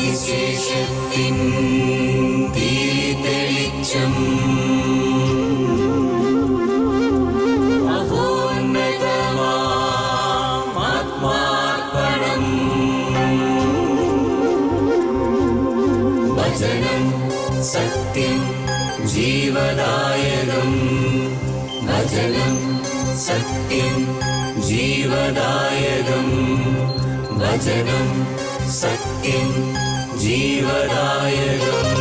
സുവിശേഷത്തിൻ സത്യം ജീവദായകം. വചനം സത്യം ജീവദായകം.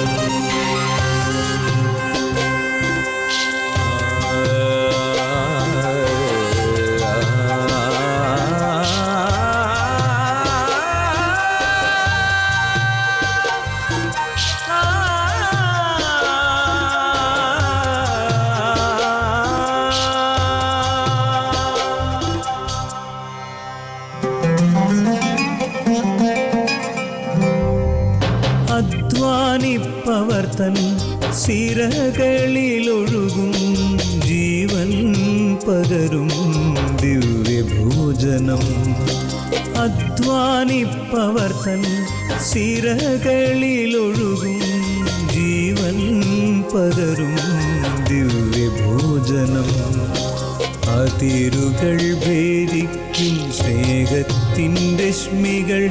സിരകളിലൊഴുകും ജീവൻ പകരും ദിവ്യഭോജനം. അധ്വാനിപ്പവർ തൻ സിരകളിലൊഴുകും ജീവൻ പകരും ദിവ്യഭോജനം. അതിരുകൾ ഭേദിക്കും സ്നേഹത്തിൻ രശ്മികൾ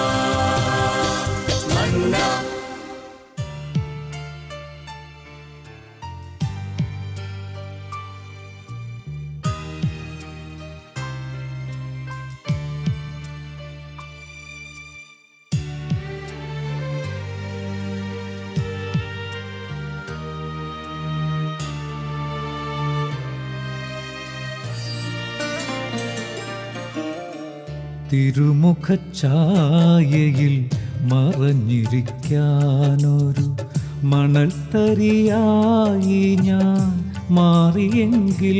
തിരുമുഖഛായയിൽ മറഞ്ഞിരിക്കാനൊരു മണൽത്തരിയായി ഞാൻ മാറിയെങ്കിൽ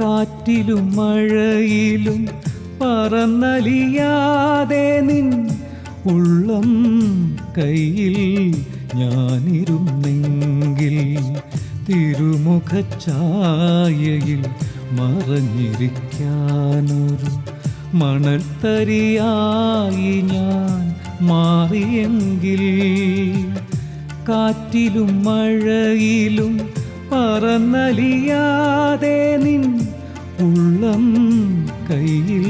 കാറ്റിലും മഴയിലും പറന്നലിയാതെ നിൻ ഉള്ളം കയ്യിൽ ഞാനിരുന്നെങ്കിൽ തിരുമുഖഛായയിൽ മറഞ്ഞിരിക്കാനൊരു മണൽത്തരിയായി ഞാൻ മാറിയെങ്കിൽ കാറ്റിലും മഴയിലും പറന്നലിയാതെ നിൻ ഉള്ളം കയ്യിൽ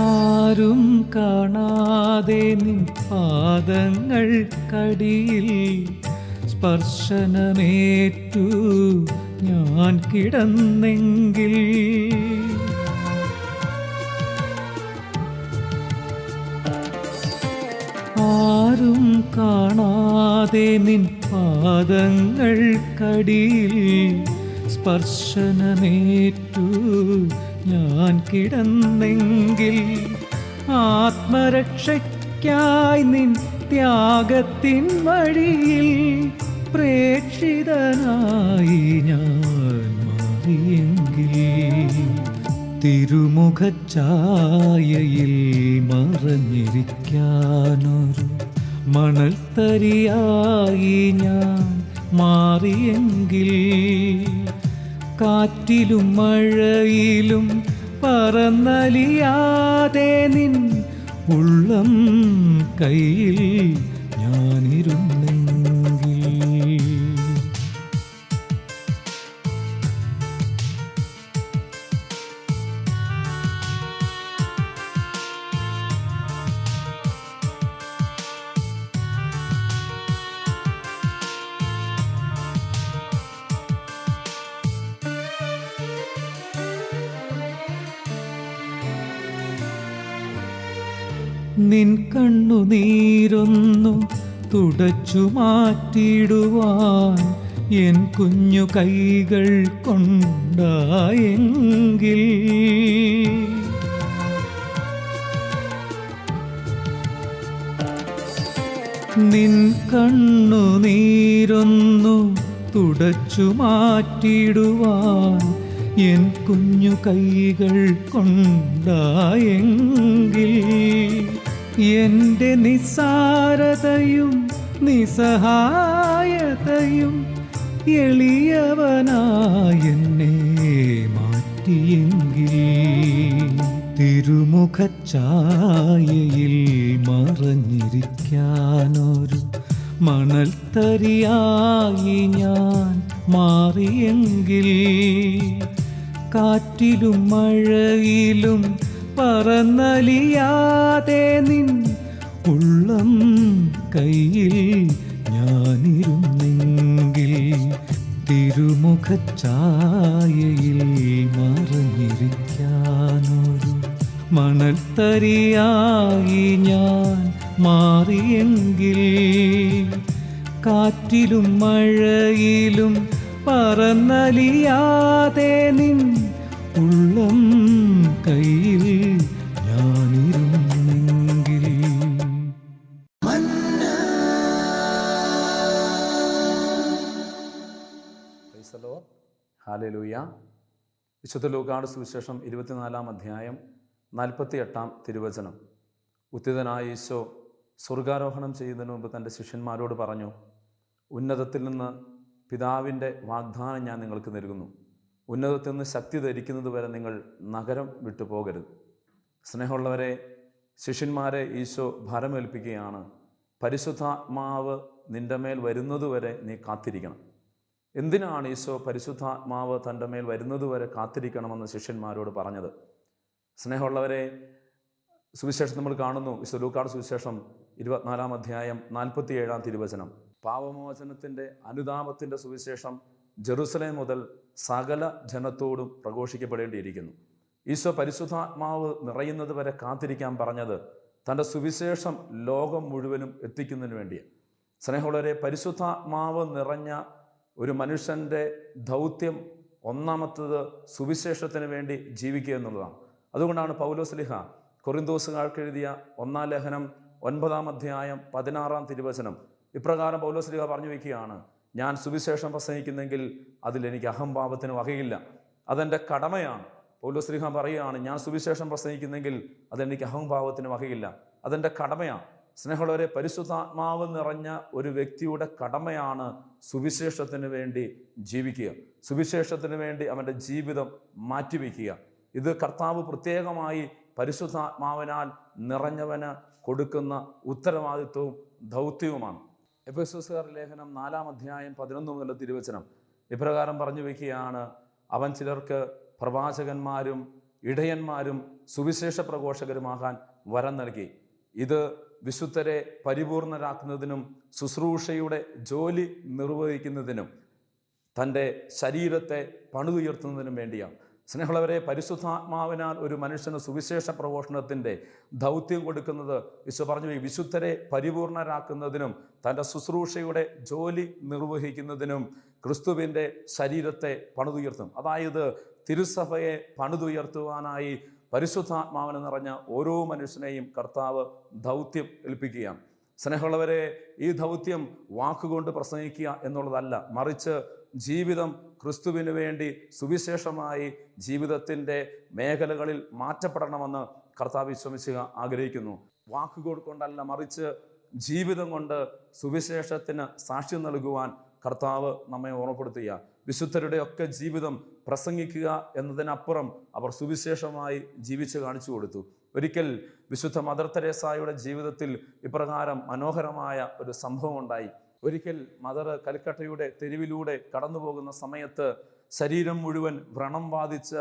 ആരും കാണാതെ നിൻ പാദങ്ങൾ കടിയിൽ സ്പർശനമേറ്റു. ഞാൻ കിടന്നെങ്കിൽ. ആരും കാണാതെ നിൻ പാദങ്ങൾ കടിയിൽ സ്പർശനമേറ്റു. ഞാൻ കിടന്നെങ്കിൽ ആത്മരക്ഷയ്ക്കായി നിൻ ത്യാഗത്തിൻ വഴിയിൽ പ്രേക്ഷിതനായി ഞാൻ മാറിയെങ്കിൽ തിരുമുഖച്ചായയിൽ മറഞ്ഞിരിക്കാനൊരു മണൽത്തരിയായി ഞാൻ മാറിയെങ്കിൽ കാറ്റിലും മഴയിലും പറന്നലിയാതെ നിൻ ഉള്ളം കയ്യിൽ ഞാനിരുന്നെങ്കിൽ നിൻ കണ്ണുനീരൊന്നു തുടച്ചു മാറ്റിടുവാൻ എൻ കുഞ്ഞു കൈകൾ കൊണ്ടായെങ്കിൽ. നിൻ കണ്ണുനീരൊന്നു തുടച്ചു മാറ്റിടുവാൻ എൻ കുഞ്ഞു കൈകൾ കൊണ്ടായെങ്കിൽ. എന്റെ നിസ്സാരതയും നിസ്സഹായതയും എളിയവനായെന്നെ മാറ്റിയെങ്കിൽ തിരുമുഖച്ചായയിൽ മറഞ്ഞിരിക്കാനൊരു മണൽത്തരിയായി ഞാൻ മാറിയെങ്കിൽ കാറ്റിലും മഴയിലും പറന്നലിയാതെ നിൻ ഉള്ളം കയ്യിൽ ഞാനിരുന്നെങ്കിൽ തിരുമുഖച്ചായയിൽ മറഞ്ഞിരിക്കാനൊരു മണൽത്തരിയായി ഞാൻ മാറിയെങ്കിൽ കാറ്റിലും മഴയിലും പറന്നലിയാതെ നിൻ ഉള്ളം കയ്യിൽ ഞാനിരുന്നെങ്കിൽ. ഹാലലൂയ വിശുദ്ധ ലൂക്കാട് സുവിശേഷം ഇരുപത്തിനാലാം അധ്യായം നാൽപ്പത്തി എട്ടാം തിരുവചനം. ഉത്തിതനായ ഈശോ സ്വർഗാരോഹണം ചെയ്യുന്നതിന് മുമ്പ് തന്റെ ശിഷ്യന്മാരോട് പറഞ്ഞു ഉന്നതത്തിൽ നിന്ന് പിതാവിന്റെ വാഗ്ദാനം ഞാൻ നിങ്ങൾക്ക് നൽകുന്നു. ഉന്നതത്തിൽ നിന്ന് ശക്തി ധരിക്കുന്നത് വരെ നിങ്ങൾ നഗരം വിട്ടു പോകരുത്. സ്നേഹമുള്ളവരെ ശിഷ്യന്മാരെ ഈശോ ഭരമേൽപ്പിക്കുകയാണ്. പരിശുദ്ധാത്മാവ് നിന്റെ മേൽ വരുന്നതുവരെ നീ കാത്തിരിക്കണം. എന്തിനാണ് ഈശോ പരിശുദ്ധാത്മാവ് തന്റെ മേൽ വരുന്നതുവരെ കാത്തിരിക്കണമെന്ന് ശിഷ്യന്മാരോട് പറഞ്ഞത്? സ്നേഹമുള്ളവരെ സുവിശേഷം നമ്മൾ കാണുന്നു. വിശ്വലൂക്കാട് സുവിശേഷം ഇരുപത്തിനാലാം അധ്യായം നാൽപ്പത്തി ഏഴാം തിരുവചനം. പാപമോചനത്തിന്റെ അനുതാപത്തിന്റെ സുവിശേഷം ജെറുസലേം മുതൽ സകല ജനത്തോടും പ്രഘോഷിക്കപ്പെടേണ്ടിയിരിക്കുന്നു. ഈശോ പരിശുദ്ധാത്മാവ് നിറയുന്നത് വരെ കാത്തിരിക്കാൻ പറഞ്ഞത് തന്റെ സുവിശേഷം ലോകം മുഴുവനും എത്തിക്കുന്നതിന് വേണ്ടിയാണ് സ്നേഹമുള്ളവരെ പരിശുദ്ധാത്മാവ് നിറഞ്ഞ ഒരു മനുഷ്യന്റെ ദൗത്യം ഒന്നാമത്തത് സുവിശേഷത്തിന് വേണ്ടി ജീവിക്കുക എന്നുള്ളതാണ്. അതുകൊണ്ടാണ് പൗലോസ്ലിഹ കൊറിന്തോസുകാർക്ക് എഴുതിയ ഒന്നാം ലേഖനം ഒൻപതാം അധ്യായം പതിനാറാം തിരുവചനം ഇപ്രകാരം പൗലോസ്ലിഹ പറഞ്ഞു വയ്ക്കുകയാണ്. ഞാൻ സുവിശേഷം പ്രസംഗിക്കുന്നെങ്കിൽ അതിലെനിക്ക് അഹംഭാവത്തിന് വകയില്ല. അതെന്റെ കടമയാണ്. പൗലോസ്ലിഹ പറയുകയാണ് ഞാൻ സുവിശേഷം പ്രസംഗിക്കുന്നെങ്കിൽ അതെനിക്ക് അഹംഭാവത്തിന് വകയില്ല. അതെന്റെ കടമയാണ്. സ്നേഹമുള്ളവരെ പരിശുദ്ധാത്മാവ് നിറഞ്ഞ ഒരു വ്യക്തിയുടെ കടമയാണ് സുവിശേഷത്തിന് വേണ്ടി ജീവിക്കുക. സുവിശേഷത്തിന് വേണ്ടി അവന്റെ ജീവിതം മാറ്റിവെക്കുക. ഇത് കർത്താവ് പ്രത്യേകമായി പരിശുദ്ധാത്മാവിനാൽ നിറഞ്ഞവന് കൊടുക്കുന്ന ഉത്തരവാദിത്വവും ദൗത്യവുമാണ്. എഫ് എസ് എസ് ലേഖനം നാലാം അധ്യായം പതിനൊന്ന് മുതൽ തിരുവചനം. ഇപ്രകാരം പറഞ്ഞു വയ്ക്കുകയാണ് അവൻ ചിലർക്ക് പ്രവാചകന്മാരും ഇടയന്മാരും സുവിശേഷ പ്രഘോഷകരുമാകാൻ വരം നൽകി. ഇത് വിശുദ്ധരെ പരിപൂർണരാക്കുന്നതിനും ശുശ്രൂഷയുടെ ജോലി നിർവഹിക്കുന്നതിനും തന്റെ ശരീരത്തെ പണിതുയർത്തുന്നതിനും വേണ്ടിയാണ്. സ്നേഹമുള്ളവരെ പരിശുദ്ധാത്മാവിനാൽ ഒരു മനുഷ്യന് സുവിശേഷ പ്രഘോഷണത്തിന്റെ ദൗത്യം കൊടുക്കുന്നത് വിശു പറഞ്ഞു ഈ വിശുദ്ധരെ പരിപൂർണരാക്കുന്നതിനും തന്റെ ശുശ്രൂഷയുടെ ജോലി നിർവഹിക്കുന്നതിനും ക്രിസ്തുവിന്റെ ശരീരത്തെ പണിതുയർത്തും. അതായത് തിരുസഭയെ പണിതുയർത്തുവാനായി പരിശുദ്ധാത്മാവിന് നിറഞ്ഞ ഓരോ മനുഷ്യനെയും കർത്താവ് ദൗത്യം ഏൽപ്പിക്കുകയാണ്. സ്നേഹമുള്ളവരെ ഈ ദൗത്യം വാക്കുകൊണ്ട് പ്രസംഗിക്കുക എന്നുള്ളതല്ല മറിച്ച് ജീവിതം ക്രിസ്തുവിന് വേണ്ടി സുവിശേഷമായി ജീവിതത്തിന്റെ മേഖലകളിൽ മാറ്റപ്പെടണമെന്ന് കർത്താവ് വിശ്രമിച്ചുക ആഗ്രഹിക്കുന്നു. വാക്കുകൾ കൊണ്ടല്ല മറിച്ച് ജീവിതം കൊണ്ട് സുവിശേഷത്തിന് സാക്ഷ്യം നൽകുവാൻ കർത്താവ് നമ്മെ ഓർമ്മപ്പെടുത്തുക. വിശുദ്ധരുടെ ഒക്കെ ജീവിതം പ്രസംഗിക്കുക എന്നതിനപ്പുറം അവർ സുവിശേഷമായി ജീവിച്ച് കാണിച്ചു കൊടുത്തു. ഒരിക്കൽ വിശുദ്ധ മദർ തെരേസായുടെ ജീവിതത്തിൽ ഇപ്രകാരം മനോഹരമായ ഒരു സംഭവം ഉണ്ടായി. ഒരിക്കൽ മദർ കൽക്കട്ടയുടെ തെരുവിലൂടെ കടന്നു പോകുന്ന സമയത്ത് ശരീരം മുഴുവൻ വ്രണം ബാധിച്ച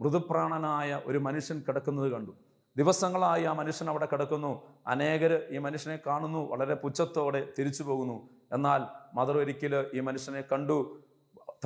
മൃദുപ്രാണനായ ഒരു മനുഷ്യൻ കിടക്കുന്നത് കണ്ടു. ദിവസങ്ങളായി ആ മനുഷ്യൻ അവിടെ കിടക്കുന്നു. അനേകർ ഈ മനുഷ്യനെ കാണുന്നു വളരെ പുച്ഛത്തോടെ തിരിച്ചു പോകുന്നു. എന്നാൽ മദർ ഒരിക്കൽ ഈ മനുഷ്യനെ കണ്ടു.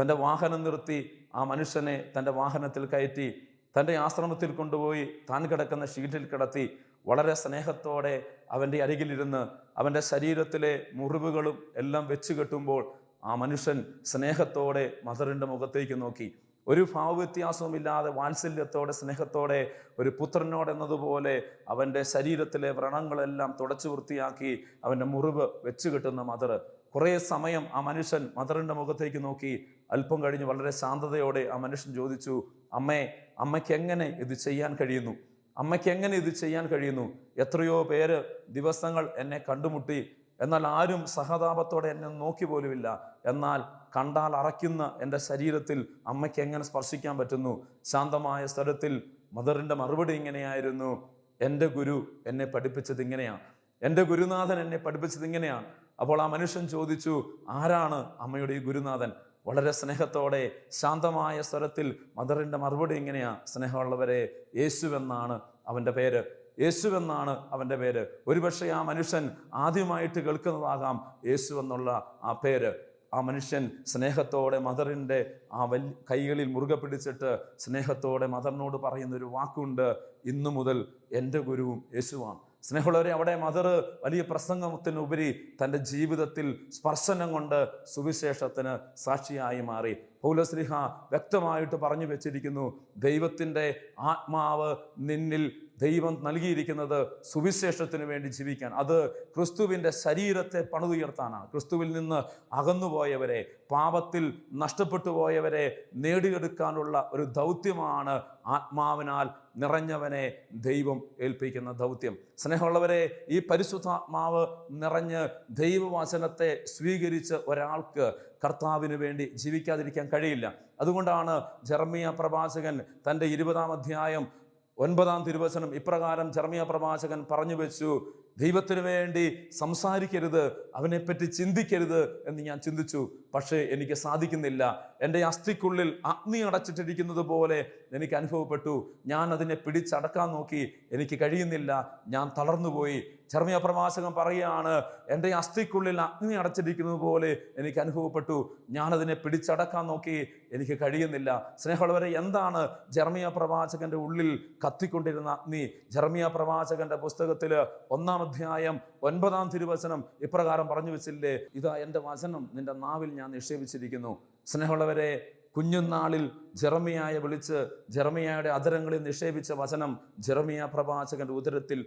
തന്റെ വാഹനം നിർത്തി ആ മനുഷ്യനെ തന്റെ വാഹനത്തിൽ കയറ്റി തന്റെ ആശ്രമത്തിൽ കൊണ്ടുപോയി താൻ കിടക്കുന്ന ഷീറ്റിൽ കിടത്തി. വളരെ സ്നേഹത്തോടെ അവന്റെ അരികിലിരുന്ന് അവന്റെ ശരീരത്തിലെ മുറിവുകളും എല്ലാം വെച്ച് കെട്ടുമ്പോൾ ആ മനുഷ്യൻ സ്നേഹത്തോടെ മദറിന്റെ മുഖത്തേക്ക് നോക്കി. ഒരു ഭാവവ്യത്യാസവുമില്ലാതെ വാത്സല്യത്തോടെ സ്നേഹത്തോടെ ഒരു പുത്രനോടെന്നതുപോലെ അവന്റെ ശരീരത്തിലെ വ്രണങ്ങളെല്ലാം തുടച്ചു വൃത്തിയാക്കി അവന്റെ മുറിവ് വെച്ച് കെട്ടുന്ന മദർ. കുറേ സമയം ആ മനുഷ്യൻ മദറിന്റെ മുഖത്തേക്ക് നോക്കി. അല്പം കഴിഞ്ഞ് വളരെ ശാന്തതയോടെ ആ മനുഷ്യൻ ചോദിച്ചു അമ്മേ അമ്മയ്ക്ക് എങ്ങനെ ഇത് ചെയ്യാൻ കഴിയുന്നു? അമ്മയ്ക്ക് എങ്ങനെ ഇത് ചെയ്യാൻ കഴിയുന്നു? എത്രയോ പേര് ദിവസങ്ങൾ എന്നെ കണ്ടുമുട്ടി. എന്നാൽ ആരും സഹതാപത്തോടെ എന്നെ നോക്കി പോലുമില്ല. എന്നാൽ കണ്ടാൽ അറയ്ക്കുന്ന എന്റെ ശരീരത്തിൽ അമ്മയ്ക്ക് എങ്ങനെ സ്പർശിക്കാൻ പറ്റുന്നു? ശാന്തമായ സ്ഥലത്തിൽ മദറിന്റെ മറുപടി ഇങ്ങനെയായിരുന്നു. എന്റെ ഗുരു എന്നെ പഠിപ്പിച്ചത് ഇങ്ങനെയാണ് എന്റെ ഗുരുനാഥൻ എന്നെ പഠിപ്പിച്ചത് ഇങ്ങനെയാണ് അപ്പോൾ ആ മനുഷ്യൻ ചോദിച്ചു ആരാണ് അമ്മയുടെ ഈ ഗുരുനാഥൻ? വളരെ സ്നേഹത്തോടെ ശാന്തമായ സ്വരത്തിൽ മദറിന്റെ മറുപടി ഇങ്ങനെയാ സ്നേഹമുള്ളവരെ യേശുവെന്നാണ് അവന്റെ പേര്. യേശുവെന്നാണ് അവന്റെ പേര്. ഒരുപക്ഷെ ആ മനുഷ്യൻ ആദ്യമായിട്ട് കേൾക്കുന്നതാകാം യേശു എന്നുള്ള ആ പേര്. ആ മനുഷ്യൻ സ്നേഹത്തോടെ മദറിന്റെ ആ വൽ കൈകളിൽ മുറുകെ പിടിച്ചിട്ട് സ്നേഹത്തോടെ മദറിനോട് പറയുന്നൊരു വാക്കുണ്ട് ഇന്നു മുതൽ എന്റെ ഗുരുവും യേശുവാണ്. സ്നേഹമുള്ളവരെ അവിടെ മദർ വലിയ പ്രസംഗത്തിനുപരി തന്റെ ജീവിതത്തിൽ സ്പർശനം കൊണ്ട് സുവിശേഷത്തിന് സാക്ഷിയായി മാറി. പൗലസ്ലിഹ വ്യക്തമായിട്ട് പറഞ്ഞു വെച്ചിരിക്കുന്നു ദൈവത്തിന്റെ ആത്മാവ് നിന്നിൽ ദൈവം നൽകിയിരിക്കുന്നത് സുവിശേഷത്തിന് വേണ്ടി ജീവിക്കാൻ. അത് ക്രിസ്തുവിന്റെ ശരീരത്തെ പണിതുയർത്താനാണ്. ക്രിസ്തുവിൽ നിന്ന് അകന്നുപോയവരെ പാപത്തിൽ നഷ്ടപ്പെട്ടു പോയവരെ നേടിയെടുക്കാനുള്ള ഒരു ദൗത്യമാണ് ആത്മാവിനാൽ നിറഞ്ഞവനെ ദൈവം ഏൽപ്പിക്കുന്ന ദൗത്യം. സ്നേഹമുള്ളവരെ ഈ പരിശുദ്ധാത്മാവ് നിറഞ്ഞ് ദൈവവാചനത്തെ സ്വീകരിച്ച് ഒരാൾക്ക് കർത്താവിന് വേണ്ടി ജീവിക്കാതിരിക്കാൻ കഴിയില്ല. അതുകൊണ്ടാണ് ജർമിയ പ്രവാചകൻ തന്റെ ഇരുപതാം അധ്യായം ഒൻപതാം തിരുവചനം ഇപ്രകാരം ചർമ്മിയ പ്രവാചകൻ പറഞ്ഞു വെച്ചു ദൈവത്തിനു വേണ്ടി സംസാരിക്കരുത് അവനെപ്പറ്റി ചിന്തിക്കരുത് എന്ന് ഞാൻ ചിന്തിച്ചു. പക്ഷേ എനിക്ക് സാധിക്കുന്നില്ല. എന്റെ അസ്ഥിക്കുള്ളിൽ അഗ്നി അടച്ചിട്ടിരിക്കുന്നത് പോലെ എനിക്ക് അനുഭവപ്പെട്ടു. ഞാൻ അതിനെ പിടിച്ചടക്കാൻ നോക്കി. എനിക്ക് കഴിയുന്നില്ല. ഞാൻ തളർന്നുപോയി. ചർമ്മിയ പ്രവാചകൻ പറയുകയാണ് എന്റെ അസ്ഥിക്കുള്ളിൽ അഗ്നി അടച്ചിരിക്കുന്നത് പോലെ എനിക്ക് അനുഭവപ്പെട്ടു. ഞാനതിനെ പിടിച്ചടക്കാൻ നോക്കി. എനിക്ക് കഴിയുന്നില്ല. സ്നേഹമുള്ളവരെ എന്താണ് ജർമിയ പ്രവാചകന്റെ ഉള്ളിൽ കത്തിക്കൊണ്ടിരുന്ന അഗ്നി? ജർമിയ പ്രവാചകന്റെ പുസ്തകത്തിൽ ഒന്നാം അധ്യായം ഒൻപതാം തിരുവചനം ഇപ്രകാരം പറഞ്ഞു വെച്ചില്ലേ? ഇതാ എന്റെ വചനം. നിന്റെ നാവിൽ ഞാൻ നിക്ഷേപിച്ചിരിക്കുന്നു. സ്നേഹമുള്ളവരെ കുഞ്ഞുനാളിൽ ജെറമിയായെ വിളിച്ച് ജെറമിയായുടെ അധരങ്ങളിൽ നിക്ഷേപിച്ച വചനം ജെറമിയ പ്രവാചകന്റെ ഉദരത്തിൽ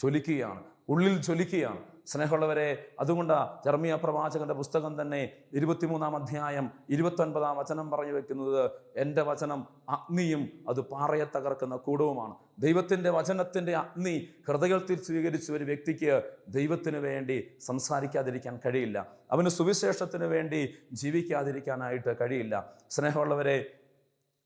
ജ്വലിക്കുകയാണ് ഉള്ളിൽ ജ്വലിക്കുകയാണ്. സ്നേഹമുള്ളവരെ അതുകൊണ്ട് ജർമിയ പ്രവാചകന്റെ പുസ്തകം തന്നെ ഇരുപത്തിമൂന്നാം അധ്യായം ഇരുപത്തൊൻപതാം വചനം പറഞ്ഞു വെക്കുന്നത്. എന്റെ വചനം അഗ്നിയും അത് പാറയെ തകർക്കുന്ന കൂടവുമാണ്. ദൈവത്തിന്റെ വചനത്തിന്റെ അഗ്നി ഹൃദയത്തിൽ സ്വീകരിച്ച ഒരു വ്യക്തിക്ക് ദൈവത്തിന് വേണ്ടി സംസാരിക്കാതിരിക്കാൻ കഴിയില്ല. അവന് സുവിശേഷത്തിന് വേണ്ടി ജീവിക്കാതിരിക്കാനായിട്ട് കഴിയില്ല. സ്നേഹമുള്ളവരെ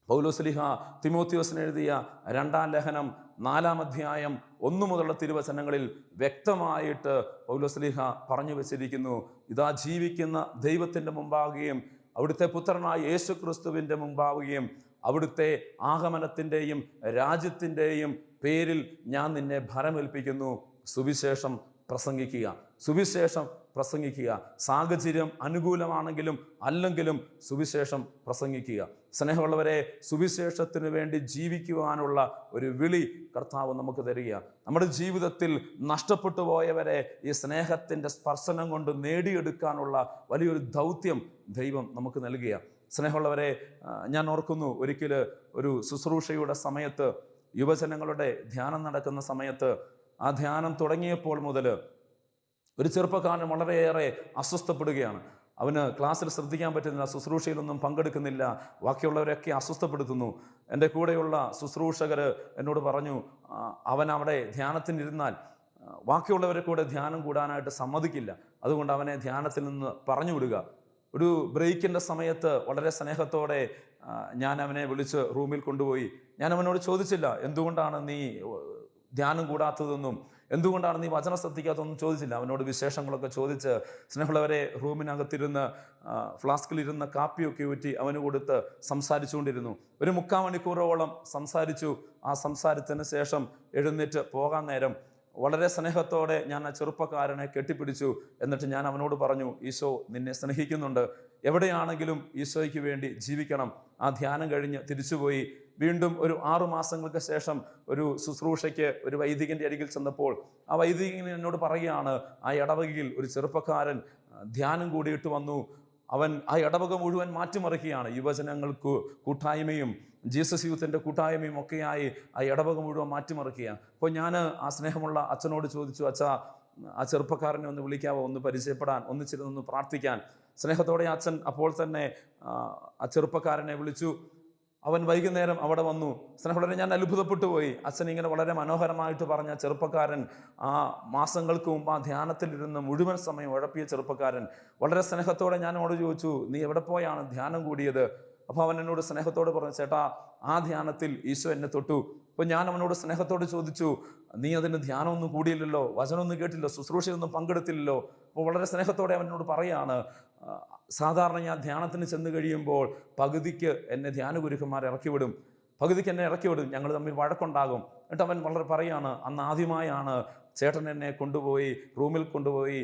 പൗലോസ്ലിഹ തിമോത്യോസിന് എഴുതിയ രണ്ടാം ലേഖനം നാലാം അധ്യായം ഒന്നു മുതലുള്ള തിരുവചനങ്ങളിൽ വ്യക്തമായിട്ട് പൗലോസ്ലിഹ പറഞ്ഞു വച്ചിരിക്കുന്നു. ഇതാ ജീവിക്കുന്ന ദൈവത്തിന്റെ മുമ്പാകുകയും അവിടുത്തെ പുത്രനായ യേശു ക്രിസ്തുവിന്റെ മുമ്പാവുകയും അവിടുത്തെ ആഗമനത്തിന്റെയും രാജ്യത്തിന്റെയും പേരിൽ ഞാൻ നിന്നെ ഭരമേൽപ്പിക്കുന്നു. സുവിശേഷം പ്രസംഗിക്കുക. സുവിശേഷം പ്രസംഗിക്കുക. സാഹചര്യം അനുകൂലമാണെങ്കിലും അല്ലെങ്കിലും സുവിശേഷം പ്രസംഗിക്കുക. സ്നേഹമുള്ളവരെ സുവിശേഷത്തിന് വേണ്ടി ജീവിക്കുവാനുള്ള ഒരു വിളി കർത്താവ് നമുക്ക് തരിക. നമ്മുടെ ജീവിതത്തിൽ നഷ്ടപ്പെട്ടു പോയവരെ ഈ സ്നേഹത്തിന്റെ സ്പർശനം കൊണ്ട് നേടിയെടുക്കാനുള്ള വലിയൊരു ദൗത്യം ദൈവം നമുക്ക് നൽകുക സ്നേഹമുള്ളവരെ ഞാൻ ഓർക്കുന്നു ഒരിക്കൽ ഒരു ശുശ്രൂഷയുടെ സമയത്ത് യുവജനങ്ങളുടെ ധ്യാനം നടക്കുന്ന സമയത്ത് ആ ധ്യാനം തുടങ്ങിയപ്പോൾ മുതൽ ഒരു ചെറുപ്പക്കാരൻ വളരെയേറെ അസ്വസ്ഥപ്പെടുകയാണ്. അവന് ക്ലാസ്സിൽ ശ്രദ്ധിക്കാൻ പറ്റുന്നില്ല ശുശ്രൂഷയിലൊന്നും പങ്കെടുക്കുന്നില്ല ബാക്കിയുള്ളവരൊക്കെ അസ്വസ്ഥപ്പെടുത്തുന്നു. എന്റെ കൂടെയുള്ള ശുശ്രൂഷകർ എന്നോട് പറഞ്ഞു അവൻ അവിടെ ധ്യാനത്തിനിരുന്നാൽ ബാക്കിയുള്ളവരെ കൂടെ ധ്യാനം കൂടാനായിട്ട് സമ്മതിക്കില്ല. അതുകൊണ്ട് അവനെ ധ്യാനത്തിൽ നിന്ന് പറഞ്ഞു വിടുക. ഒരു ബ്രേക്കിന്റെ സമയത്ത് വളരെ സ്നേഹത്തോടെ ഞാൻ അവനെ വിളിച്ച് റൂമിൽ കൊണ്ടുപോയി. ഞാൻ അവനോട് ചോദിച്ചില്ല എന്തുകൊണ്ടാണ് നീ ധ്യാനം കൂടാത്തതൊന്നും എന്തുകൊണ്ടാണ് നീ വചനം ശ്രദ്ധിക്കാത്തതൊന്നും ചോദിച്ചില്ല. അവനോട് വിശേഷങ്ങളൊക്കെ ചോദിച്ച് സ്നേഹമുള്ളവരെ റൂമിനകത്തിരുന്ന് ഫ്ലാസ്കിലിരുന്ന കാപ്പിയൊക്കെ ഊറ്റി അവന് കൊടുത്ത് സംസാരിച്ചുകൊണ്ടിരുന്നു. ഒരു മുക്കാൽ മണിക്കൂറോളം സംസാരിച്ചു. ആ സംസാരത്തിന് ശേഷം എഴുന്നേറ്റ് പോകാൻ നേരം വളരെ സ്നേഹത്തോടെ ഞാൻ ആ ചെറുപ്പക്കാരനെ കെട്ടിപ്പിടിച്ചു എന്നിട്ട് ഞാൻ അവനോട് പറഞ്ഞു ഈശോ നിന്നെ സ്നേഹിക്കുന്നുണ്ട്. എവിടെയാണെങ്കിലും ഈശോയ്ക്ക് വേണ്ടി ജീവിക്കണം. ആ ധ്യാനം കഴിഞ്ഞ് തിരിച്ചുപോയി. വീണ്ടും ഒരു ആറു മാസങ്ങൾക്ക് ശേഷം ഒരു ശുശ്രൂഷയ്ക്ക് ഒരു വൈദികന്റെ അരികിൽ ചെന്നപ്പോൾ ആ വൈദികൻ എന്നോട് പറയുകയാണ് ആ ഇടവകയിൽ ഒരു ചെറുപ്പക്കാരൻ ധ്യാനം കൂടിയിട്ട് വന്നു. അവൻ ആ ഇടവക മുഴുവൻ മാറ്റിമറിക്കുകയാണ്. യുവജനങ്ങൾക്ക് കൂട്ടായ്മയും ജീസസ് യൂത്തിന്റെ കൂട്ടായ്മയും ഒക്കെയായി ആ ഇടവക മുഴുവൻ മാറ്റിമറിക്കുകയാണ്. അപ്പോൾ ഞാൻ ആ സ്നേഹമുള്ള അച്ഛനോട് ചോദിച്ചു അച്ഛാ ആ ചെറുപ്പക്കാരനെ ഒന്ന് വിളിക്കാവോ? ഒന്ന് പരിചയപ്പെടാൻ ഒന്നിച്ചിരുന്നൊന്ന് പ്രാർത്ഥിക്കാൻ. സ്നേഹത്തോടെ അച്ഛൻ അപ്പോൾ തന്നെ ആ ചെറുപ്പക്കാരനെ വിളിച്ചു. അവൻ വൈകുന്നേരം അവിടെ വന്നു സ്നേഹമുള്ളവരെ ഞാൻ അത്ഭുതപ്പെട്ടു പോയി. അച്ഛൻ ഇങ്ങനെ വളരെ മനോഹരമായിട്ട് പറഞ്ഞ ചെറുപ്പക്കാരൻ ആ മാസങ്ങൾക്ക് മുമ്പ് ആ ധ്യാനത്തിലിരുന്ന് മുഴുവൻ സമയം ഉഴപ്പിയ ചെറുപ്പക്കാരൻ വളരെ സ്നേഹത്തോടെ ഞാൻ അവനോട് ചോദിച്ചു നീ എവിടെ പോയാണ് ധ്യാനം കൂടിയത്? അപ്പോൾ അവൻ എന്നോട് സ്നേഹത്തോട് പറഞ്ഞു ചേട്ടാ ആ ധ്യാനത്തിൽ ഈശോ എന്നെ തൊട്ടു. അപ്പോൾ ഞാൻ അവനോട് സ്നേഹത്തോട് ചോദിച്ചു നീ അതിന് ധ്യാനമൊന്നും കൂടിയില്ലല്ലോ വചനമൊന്നും കേട്ടില്ല ശുശ്രൂഷയൊന്നും പങ്കെടുത്തില്ലല്ലോ. അപ്പോൾ വളരെ സ്നേഹത്തോടെ അവനോട് പറയാണ് സാധാരണ ഞാൻ ധ്യാനത്തിന് ചെന്ന് കഴിയുമ്പോൾ പകുതിക്ക് എന്നെ ധ്യാനഗുരുക്കന്മാർ ഇറക്കി വിടും പകുതിക്ക് എന്നെ ഇറക്കിവിടും ഞങ്ങൾ തമ്മിൽ വഴക്കുണ്ടാകും. എന്നിട്ട് അവൻ വളരെ പറയാണ് അന്ന് ആദ്യമായാണ് ചേട്ടൻ എന്നെ കൊണ്ടുപോയി റൂമിൽ കൊണ്ടുപോയി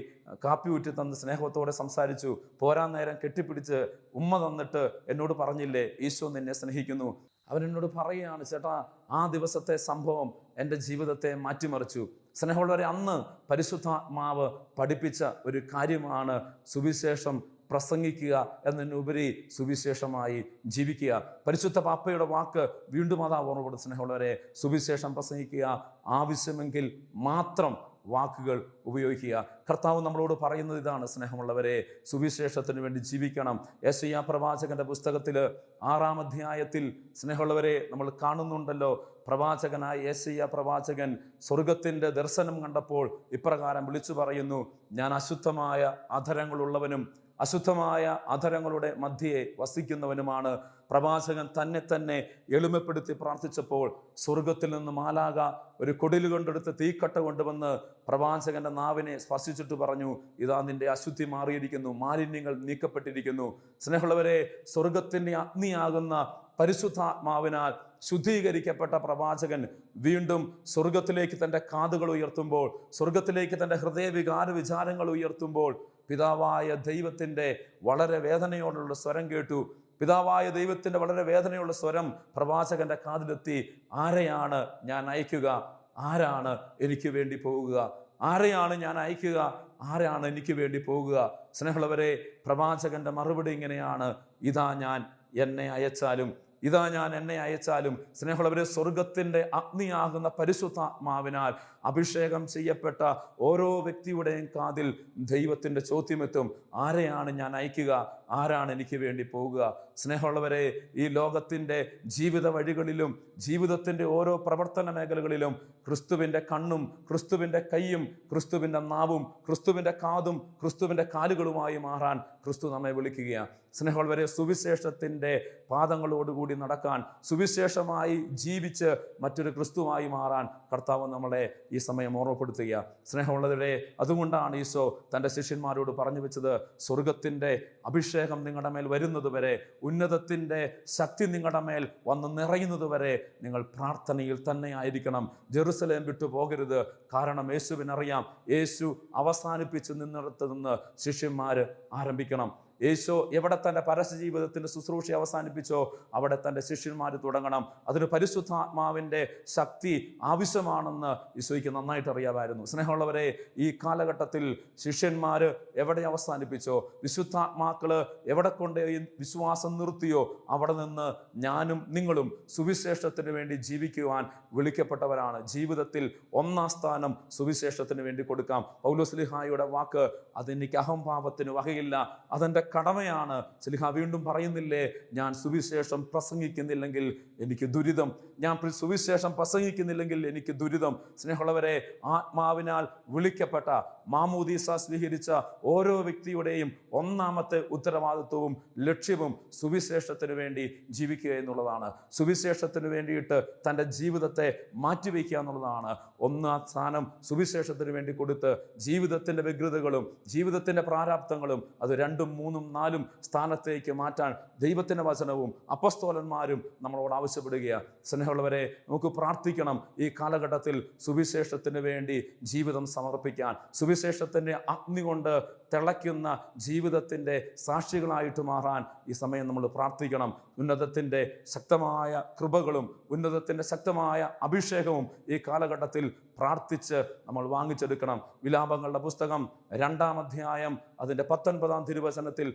കാപ്പി ഊറ്റി തന്ന് സ്നേഹത്തോടെ സംസാരിച്ചു പോരാൻ നേരം കെട്ടിപ്പിടിച്ച് ഉമ്മ തന്നിട്ട് എന്നോട് പറഞ്ഞില്ലേ ഈശോ നിന്നെ സ്നേഹിക്കുന്നു. അവൻ എന്നോട് പറയുകയാണ് ചേട്ടാ ആ ദിവസത്തെ സംഭവം എന്റെ ജീവിതത്തെ മാറ്റിമറിച്ചു. സ്നേഹമുള്ളവരെ അന്ന് പരിശുദ്ധാത്മാവ് പഠിപ്പിച്ച ഒരു കാര്യമാണ് സുവിശേഷം പ്രസംഗിക്കുക എന്നതിനുപരി സുവിശേഷമായി ജീവിക്കുക. പരിശുദ്ധ പാപ്പയുടെ വാക്ക് വീണ്ടും അതാ ഓർമ്മപ്പെടും. സ്നേഹമുള്ളവരെ സുവിശേഷം പ്രസംഗിക്കുക ആവശ്യമെങ്കിൽ മാത്രം വാക്കുകൾ ഉപയോഗിക്കുക. കർത്താവ് നമ്മളോട് പറയുന്നത് ഇതാണ് സ്നേഹമുള്ളവരെ സുവിശേഷത്തിന് വേണ്ടി ജീവിക്കണം. യേശയ്യ പ്രവാചകന്റെ പുസ്തകത്തിൽ ആറാം അധ്യായത്തിൽ സ്നേഹമുള്ളവരെ നമ്മൾ കാണുന്നുണ്ടല്ലോ. പ്രവാചകനായ യേശയ്യ പ്രവാചകൻ സ്വർഗത്തിന്റെ ദർശനം കണ്ടപ്പോൾ ഇപ്രകാരം വിളിച്ചു പറയുന്നു ഞാൻ അശുദ്ധമായ അധരങ്ങളുള്ളവനും അശുദ്ധമായ അധരങ്ങളുടെ മധ്യയെ വസിക്കുന്നവനുമാണ്. പ്രവാചകൻ തന്നെ തന്നെ എളിമപ്പെടുത്തി പ്രാർത്ഥിച്ചപ്പോൾ സ്വർഗത്തിൽ നിന്ന് മാലാക ഒരു കൊടിൽ കൊണ്ടെടുത്ത് തീക്കട്ട കൊണ്ടുവന്ന് പ്രവാചകന്റെ നാവിനെ സ്പർശിച്ചിട്ട് പറഞ്ഞു ഇതാ നിന്റെ അശുദ്ധി മാറിയിരിക്കുന്നു മാലിന്യങ്ങൾ നീക്കപ്പെട്ടിരിക്കുന്നു. സ്നേഹമുള്ളവരെ സ്വർഗത്തിന്റെ അഗ്നിയാകുന്ന പരിശുദ്ധാത്മാവിനാൽ ശുദ്ധീകരിക്കപ്പെട്ട പ്രവാചകൻ വീണ്ടും സ്വർഗത്തിലേക്ക് തന്റെ കാതുകൾ ഉയർത്തുമ്പോൾ സ്വർഗത്തിലേക്ക് തന്റെ ഹൃദയവികാര വിചാരങ്ങൾ ഉയർത്തുമ്പോൾ പിതാവായ ദൈവത്തിന്റെ വളരെ വേദനയോടുള്ള സ്വരം കേട്ടു. പിതാവായ ദൈവത്തിന്റെ വളരെ വേദനയുള്ള സ്വരം പ്രവാചകന്റെ കാതിലെത്തി ആരെയാണ് ഞാൻ അയക്കുക? ആരാണ് എനിക്ക് വേണ്ടി പോകുക? ആരെയാണ് ഞാൻ അയക്കുക? ആരാണ് എനിക്ക് വേണ്ടി പോകുക? സ്നേഹമുള്ളവരെ പ്രവാചകന്റെ മറുപടി ഇങ്ങനെയാണ്. ഇതാ ഞാൻ എന്നെ അയച്ചാലും ഇതാ ഞാൻ എന്നെ അയച്ചാലും സ്നേഹമുള്ളവരെ സ്വർഗത്തിന്റെ അഗ്നിയാകുന്ന പരിശുദ്ധാത്മാവിനാൽ അഭിഷേകം ചെയ്യപ്പെട്ട ഓരോ വ്യക്തിയുടെയും കാതിൽ ദൈവത്തിന്റെ ചോദ്യമെത്തും. ആരെയാണ് ഞാൻ അയക്കുക? ആരാണ് എനിക്ക് വേണ്ടി പോകുക? സ്നേഹമുള്ളവരെ ഈ ലോകത്തിന്റെ ജീവിത വഴികളിലും ജീവിതത്തിന്റെ ഓരോ പ്രവർത്തന മേഖലകളിലും ക്രിസ്തുവിന്റെ കണ്ണും ക്രിസ്തുവിന്റെ കൈയും ക്രിസ്തുവിന്റെ നാവും ക്രിസ്തുവിന്റെ കാതും ക്രിസ്തുവിന്റെ കാലുകളുമായി മാറാൻ ക്രിസ്തു നമ്മെ വിളിക്കുകയാണ്. സ്നേഹമുള്ളവരെ സുവിശേഷത്തിന്റെ പാദങ്ങളോടുകൂടി നടക്കാൻ സുവിശേഷമായി ജീവിച്ച് മറ്റൊരു ക്രിസ്തുവായി മാറാൻ കർത്താവ് നമ്മളെ ഈ സമയം ഓർമ്മപ്പെടുത്തുക സ്നേഹമുള്ളവരെ അതുകൊണ്ടാണ് ഈശോ തന്റെ ശിഷ്യന്മാരോട് പറഞ്ഞു വെച്ചത് സ്വർഗത്തിന്റെ അഭിഷേകം നിങ്ങളുടെ മേൽ വരുന്നത് വരെ ഉന്നതത്തിന്റെ ശക്തി നിങ്ങളുടെ മേൽ വന്ന് നിറയുന്നത് വരെ നിങ്ങൾ പ്രാർത്ഥനയിൽ തന്നെ ആയിരിക്കണം. ജെറുസലേം വിട്ടു പോകരുത്. കാരണം യേശുവിനറിയാം യേശു അവസാനിപ്പിച്ച് നിന്നിടത്ത് നിന്ന് ശിഷ്യന്മാർ ആരംഭിക്കണം. യേശോ എവിടെ തന്റെ പരസ്യ ജീവിതത്തിന്റെ ശുശ്രൂഷ അവസാനിപ്പിച്ചോ അവിടെ തന്റെ ശിഷ്യന്മാർ തുടങ്ങണം. അതിന് പരിശുദ്ധാത്മാവിന്റെ ശക്തി ആവശ്യമാണെന്ന് ഈശോയ്ക്ക് നന്നായിട്ട് അറിയാമായിരുന്നു. സ്നേഹമുള്ളവരെ ഈ കാലഘട്ടത്തിൽ ശിഷ്യന്മാർ എവിടെ അവസാനിപ്പിച്ചോ വിശുദ്ധാത്മാക്കൾ എവിടെ കൊണ്ട് വിശ്വാസം നിർത്തിയോ അവിടെ നിന്ന് ഞാനും നിങ്ങളും സുവിശേഷത്തിന് വേണ്ടി ജീവിക്കുവാൻ വിളിക്കപ്പെട്ടവരാണ്. ജീവിതത്തിൽ ഒന്നാം സ്ഥാനം സുവിശേഷത്തിന് വേണ്ടി കൊടുക്കാം. പൗലോസ്ലിഹായുടെ വാക്ക് അതെനിക്ക് അഹംഭാവത്തിന് വകയില്ല. അതെന്റെ കടമയാണ്. സ്ലിഹ വീണ്ടും പറയുന്നില്ലേ ഞാൻ സുവിശേഷം പ്രസംഗിക്കുന്നില്ലെങ്കിൽ എനിക്ക് ദുരിതം ഞാൻ സുവിശേഷം പ്രസംഗിക്കുന്നില്ലെങ്കിൽ എനിക്ക് ദുരിതം. സ്നേഹമുള്ളവരെ ആത്മാവിനാൽ വിളിക്കപ്പെട്ട മാമൂദീസ സ്വീകരിച്ച ഓരോ വ്യക്തിയുടെയും ഒന്നാമത്തെ ഉത്തരവാദിത്വവും ലക്ഷ്യവും സുവിശേഷത്തിന് വേണ്ടി ജീവിക്കുക എന്നുള്ളതാണ്. സുവിശേഷത്തിന് വേണ്ടിയിട്ട് തന്റെ ജീവിതത്തെ മാറ്റിവെക്കുക എന്നുള്ളതാണ്. ഒന്നാം സ്ഥാനം സുവിശേഷത്തിന് വേണ്ടി കൊടുത്ത് ജീവിതത്തിന്റെ വ്യഗ്രതകളും ജീവിതത്തിന്റെ പ്രാരാബ്ദങ്ങളും അത് രണ്ടും മൂന്നും നാലും സ്ഥാനത്തേക്ക് മാറ്റാൻ ദൈവത്തിന്റെ വചനവും അപ്പസ്തോലന്മാരും നമ്മളോട് ആവശ്യപ്പെടുകയാണ്. സ്നേഹമുള്ളവരെ നമുക്ക് പ്രാർത്ഥിക്കണം. ഈ കാലഘട്ടത്തിൽ സുവിശേഷത്തിന് വേണ്ടി ജീവിതം സമർപ്പിക്കാൻ. സുവിശേഷത്തിന്റെ അഗ്നി കൊണ്ട് തിളയ്ക്കുന്ന ജീവിതത്തിന്റെ സാക്ഷികളായിട്ട് മാറാൻ ഈ സമയം നമ്മൾ പ്രാർത്ഥിക്കണം. ഉന്നതത്തിന്റെ ശക്തമായ കൃപകളും ഉന്നതത്തിന്റെ ശക്തമായ അഭിഷേകവും ഈ കാലഘട്ടത്തിൽ പ്രാർത്ഥിച്ച് നമ്മൾ വാങ്ങിച്ചെടുക്കണം. വിലാപങ്ങളുടെ പുസ്തകം രണ്ടാം അധ്യായം അതിന്റെ പത്തൊൻപതാം തിരുവചനത്തിൽ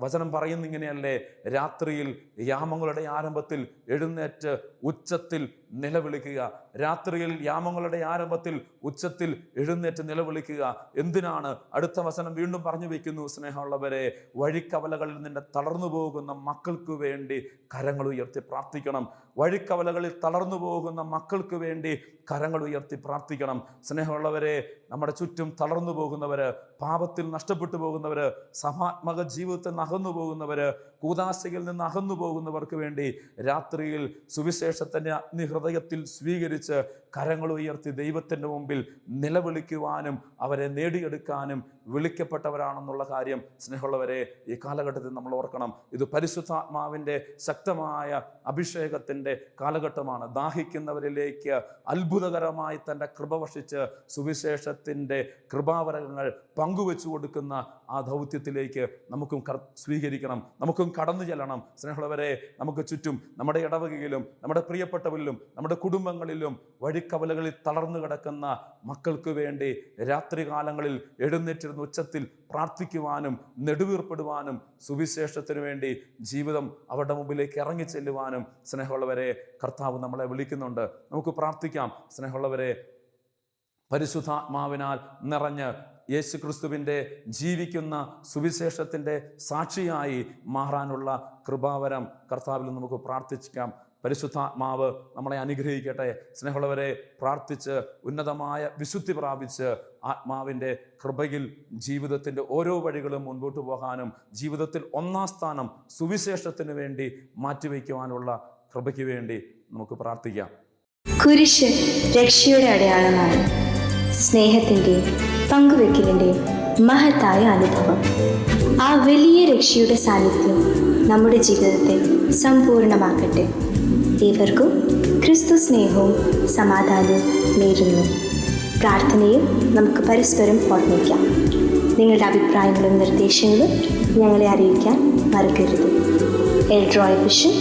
വചനം പറയുന്നിങ്ങനെയല്ലേ? രാത്രിയിൽ യാമങ്ങളുടെ ആരംഭത്തിൽ എഴുന്നേറ്റ് ഉച്ചത്തിൽ നിലവിളിക്കുക. രാത്രിയിൽ യാമങ്ങളുടെ ആരംഭത്തിൽ ഉച്ചത്തിൽ എഴുന്നേറ്റ് നിലവിളിക്കുക. എന്തിനാണ്? അടുത്ത വസനം വീണ്ടും പറഞ്ഞു വെക്കുന്നു സ്നേഹമുള്ളവരെ. വഴിക്കവലകളിൽ നിന്റെ തളർന്നു പോകുന്ന മക്കൾക്ക് വേണ്ടി കരങ്ങൾ ഉയർത്തി പ്രാർത്ഥിക്കണം. വഴിക്കവലകളിൽ തളർന്നു പോകുന്ന മക്കൾക്ക് വേണ്ടി കരങ്ങൾ ഉയർത്തി പ്രാർത്ഥിക്കണം. സ്നേഹമുള്ളവരെ നമ്മുടെ ചുറ്റും തളർന്നു പോകുന്നവര് പാപത്തിൽ നഷ്ടപ്പെട്ടു പോകുന്നവര് സഭാത്മക ജീവിതത്തിൽ നിന്ന് അകന്നു പോകുന്നവര് കൂതാശയിൽ നിന്ന് അകന്നു പോകുന്നവർക്ക് വേണ്ടി രാത്രിയിൽ സുവിശേഷത്തിന്റെ അഗ്നിഹൃദയത്തിൽ സ്വീകരിച്ച് കരങ്ങൾ ഉയർത്തി ദൈവത്തിന്റെ മുമ്പിൽ നിലവിളിക്കുവാനും അവരെ നേടിയെടുക്കാനും വിളിക്കപ്പെട്ടവരാണെന്നുള്ള കാര്യം സ്നേഹമുള്ളവരെ ഈ കാലഘട്ടത്തിൽ നമ്മൾ ഓർക്കണം. ഇത് പരിശുദ്ധാത്മാവിന്റെ ശക്തമായ അഭിഷേകത്തിന്റെ കാലഘട്ടമാണ്. ദാഹിക്കുന്നവരിലേക്ക് അത്ഭുതകരമായി തന്റെ കൃപ വർഷിച്ച് സുവിശേഷത്തിന്റെ കൃപാവരകങ്ങൾ പങ്കുവെച്ചു കൊടുക്കുന്ന ആ ദൗത്യത്തിലേക്ക് നമുക്കും സ്വീകരിക്കണം. നമുക്കും കടന്നു ചെല്ലണം. സ്നേഹമുള്ളവരെ നമുക്ക് ചുറ്റും നമ്മുടെ ഇടവകയിലും നമ്മുടെ പ്രിയപ്പെട്ടവരിലും നമ്മുടെ കുടുംബങ്ങളിലും വഴിക്കവലകളിൽ തളർന്നു കിടക്കുന്ന മക്കൾക്ക് വേണ്ടി രാത്രികാലങ്ങളിൽ എഴുന്നേറ്റിരുന്ന ഉച്ചത്തിൽ പ്രാർത്ഥിക്കുവാനും നെടുവീർപ്പെടുവാനും സുവിശേഷത്തിനു വേണ്ടി ജീവിതം അവരുടെ മുമ്പിലേക്ക് ഇറങ്ങി ചെല്ലുവാനും സ്നേഹമുള്ളവരെ കർത്താവ് നമ്മളെ വിളിക്കുന്നുണ്ട്. നമുക്ക് പ്രാർത്ഥിക്കാം. സ്നേഹമുള്ളവരെ പരിശുദ്ധാത്മാവിനാൽ നിറഞ്ഞ് യേശു ക്രിസ്തുവിന്റെ ജീവിക്കുന്ന സുവിശേഷത്തിന്റെ സാക്ഷിയായി മാറാനുള്ള കൃപാവരം കർത്താവിൽ നമുക്ക് പ്രാർത്ഥിക്കാം. പരിശുദ്ധാത്മാവ് നമ്മളെ അനുഗ്രഹിക്കട്ടെ. സ്നേഹമുള്ളവരെ പ്രാർത്ഥിച്ച് ഉന്നതമായ വിശുദ്ധി പ്രാപിച്ച് ആത്മാവിന്റെ കൃപയിൽ ജീവിതത്തിന്റെ ഓരോ വഴികളും മുൻപോട്ട് പോകാനും ജീവിതത്തിൽ ഒന്നാം സ്ഥാനം സുവിശേഷത്തിന് വേണ്ടി മാറ്റിവെക്കുവാനുള്ള കൃപയ്ക്ക് വേണ്ടി നമുക്ക് പ്രാർത്ഥിക്കാം. കുരിശ് രക്ഷയുടെ അടയാളമാണ്. സ്നേഹത്തിന്റെയും പങ്കുവെക്കലിന്റെയും മഹത്തായ അനുഭവം. ആ വലിയ രക്ഷയുടെ സാന്നിധ്യം നമ്മുടെ ജീവിതത്തെ സമ്പൂർണമാക്കട്ടെ. ഏവർക്കും ക്രിസ്തു സ്നേഹവും സമാധാനവും നേരുന്നു. പ്രാർത്ഥനയിൽ നമുക്ക് പരസ്പരം ഓർമ്മിക്കാം. നിങ്ങളുടെ അഭിപ്രായങ്ങളും നിർദ്ദേശങ്ങളും ഞങ്ങളെ അറിയിക്കാൻ മറക്കരുത്. Eldroy vision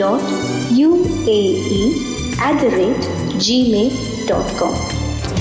dot U A E at the rate Gmail dot com